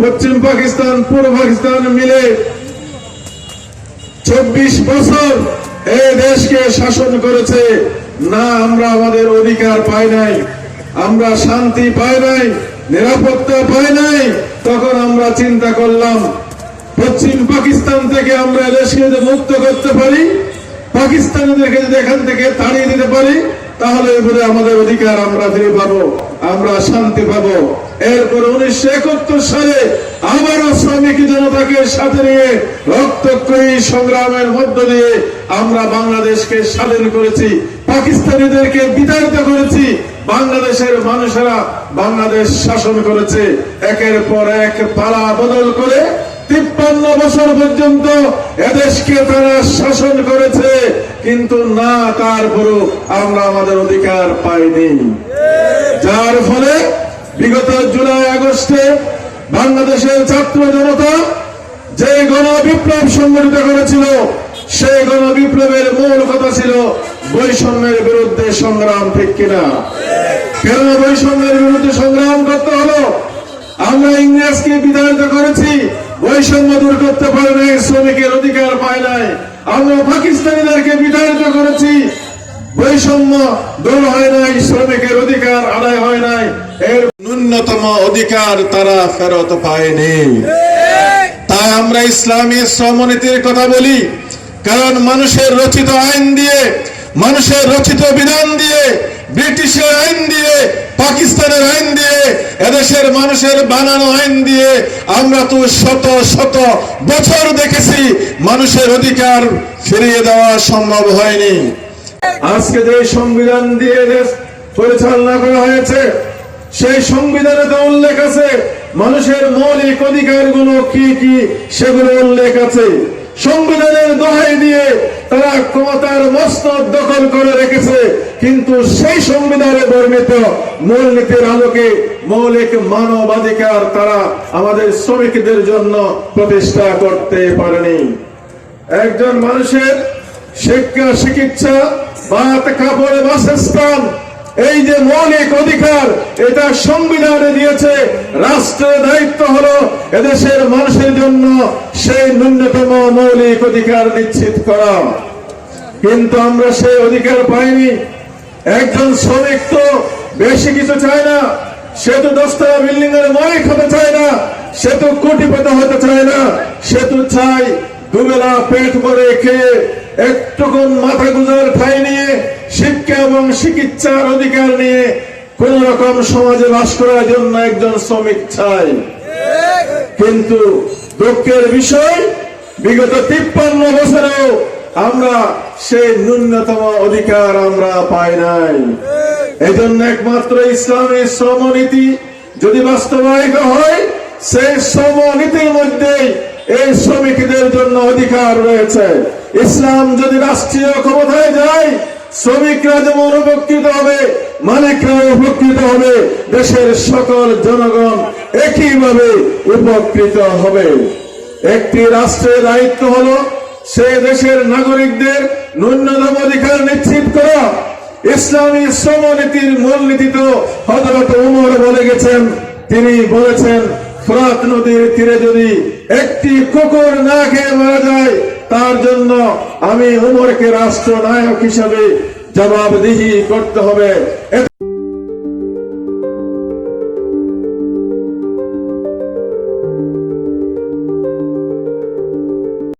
পশ্চিম পাকিস্তান, পূর্ব পাকিস্তান মিলে চব্বিশ বছর এই দেশকে শাসন করেছে। না, আমরা আমাদের অধিকার পাই নাই, আমরা শান্তি পাই নাই, নিরাপত্তা পাই নাই, তখন আমরা চিন্তা করলাম, পশ্চিম পাকিস্তান থেকে আমরা দেশকে যদি মুক্ত করতে পারি, পাকিস্তানিদেরকে যদি এখান থেকে তাড়িয়ে দিতে পারি, তাহলে এবারে আমাদের অধিকার আমরা ফিরে পাবো, আমরা শান্তি পাবো। উনিশশো একাত্তর সালে শ্রমিক জনতাকে সাথে নিয়ে রক্তক্ষয়ী সংগ্রামের মধ্য দিয়ে আমরা বাংলাদেশকে স্বাধীন করেছি। পাকিস্তানিদেরকে বিতাড়িত করেছি। বাংলাদেশের মানুষেরা বাংলাদেশ শাসন করেছে। একের পর এক পালা বদল করে তিপ্পান্ন বছর পর্যন্ত এদেশকে তারা শাসন করেছে। কিন্তু না, তারপরও আমরা আমাদের অধিকার পাইনি। যার ফলে বিগত জুলাই, আগস্টে বাংলাদেশের ছাত্র জনতা যে গণ বিপ্লব সংগঠিত করেছিল, সেই গণ বিপ্লবের মূল কথা ছিল বৈষম্যের বিরুদ্ধে সংগ্রাম, ঠিক কিনা? কেন বৈষম্যের বিরুদ্ধে সংগ্রাম করতে হলো? আমরা ইংরেজকে বিতাড়িত করেছি, বৈষম্য দূর করতে পারে নাই, শ্রমিকের অধিকার পায় নাই। আমরা পাকিস্তানিদেরকে বিতাড়িত করেছি বৈষম্য দূর হয় নাই, শ্রমিকের অধিকার আদায় হয় নাই। এর ন্যূনতম অধিকার তারা ফেরত পায়নি। তাই আমরা ইসলামী শ্রমনীতির কথা বলি, কারণ মানুষের রচিত আইন দিয়ে, মানুষের রচিত বিধান দিয়ে, ব্রিটিশের আইন দিয়ে, পাকিস্তানের আইন দিয়ে, এদেশের মানুষের বানানো আইন দিয়ে আমরা তো শত শত বছর দেখেছি মানুষের অধিকার ফিরিয়ে দেওয়া সম্ভব হয়নি। আজকে যে সংবিধান দিয়ে দেশ পরিচালনা করা হয়েছে, সেই সংবিধানে তো উল্লেখ আছে, মানুষের মৌলিক অধিকারগুলো কি কি, সেগুলো উল্লেখ আছে। সংবিধানের দোহাই দিয়ে তারা ক্ষমতার মস্তক দখল করে রেখেছে, কিন্তু সেই সংবিধানে বর্ণিত মূলনীতির আলোকে মৌলিক মানবাধিকার তারা আমাদের শ্রমিকদের জন্য প্রতিষ্ঠা করতে পারেনি। একজন মানুষের শিক্ষা, চিকিৎসা, বাত, কাপড়ে, বাসস্থান, এই যে মৌলিক অধিকার, এটা সংবিধানে দিয়েছে, রাষ্ট্রের দায়িত্ব হলো এদেশের মানুষের জন্য সেই ন্যূনতম মৌলিক অধিকার নিশ্চিত করা। কিন্তু আমরা সেই অধিকার পাইনি। একজন শ্রমিক তো বেশি কিছু চায় না, সে তো দশতলা বিল্ডিং এর মালিক হতে চায় না, সে তো কোটিপতি হতে চায় না, সে তো চায় দুবেলা পেট ভরে খেয়ে একটুকুন মাথা গুজার ঠাই নিয়ে, শিক্ষা এবং চিকিৎসার অধিকার নিয়ে কোন রকম সমাজে বাস করার জন্য একজন শ্রমিক চায় কিন্তু দুঃখের বিষয়, বিগত তিপ্পান্ন বছরেও আমরা সেই ন্যূনতম অধিকার আমরা পাই নাই। এই জন্য একমাত্র ইসলামী শ্রমনীতি যদি বাস্তবায়িত হয়, সেই শ্রমনীতির মধ্যেই এই শ্রমিকদের জন্য অধিকার রয়েছে। ইসলাম যদি রাষ্ট্রীয় ক্ষমতায় যায়, শ্রমিকরা যেমন উপকৃত হবে, মালিকরা উপকৃত হবে, দেশের সকল জনগণ একইভাবে উপকৃত হবে। একটি রাষ্ট্রের দায়িত্ব হলো সে দেশের নাগরিকদের ন্যূনতম অধিকার নিশ্চিত করা। ইসলামী শ্রমনীতির মূলনীতি তো হজরত উমর বলে গেছেন, তিনি বলেছেন, ফরাত নদীর তীরে যদি একটি কুকুর না খেয়ে মারা যায় তার জন্য আমি উমরকে রাষ্ট্রনায়ক হিসাবে জবাবদিহি করতে হবে।